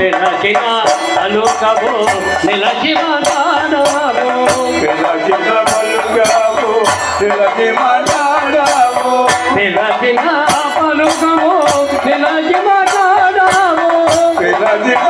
విరచిన అలుకవు నిలచిన దానవు విరచిన పలుకవు నిలచిన దానవు నిలచిన పలుకవు నిలచిన దానవు విరచిన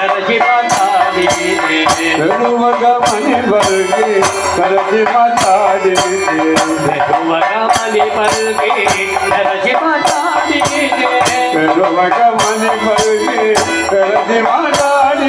కరచి మాతాడి మని పల్కి కరచి మాతాడి మని పల్కి కరచి మాతాడి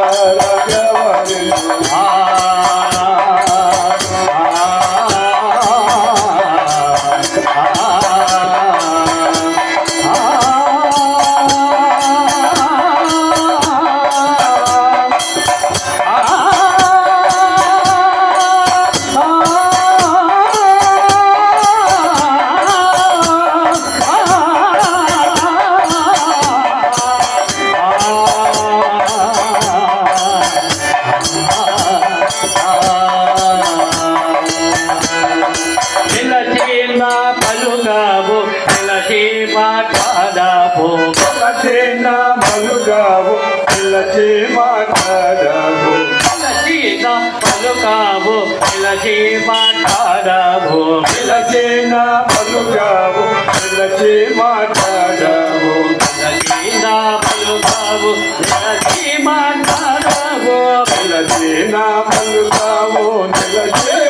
పలుగావు పిల్లచే మాట్లాడావు పిల్లచే నా పలుగావు పిల్లచే మాట్లాడావు పిల్లచే పలుకావు పిల్లచే మాట్లాడావు పిల్లచే నా పలుకావు నా మల్లు కావో నెలచే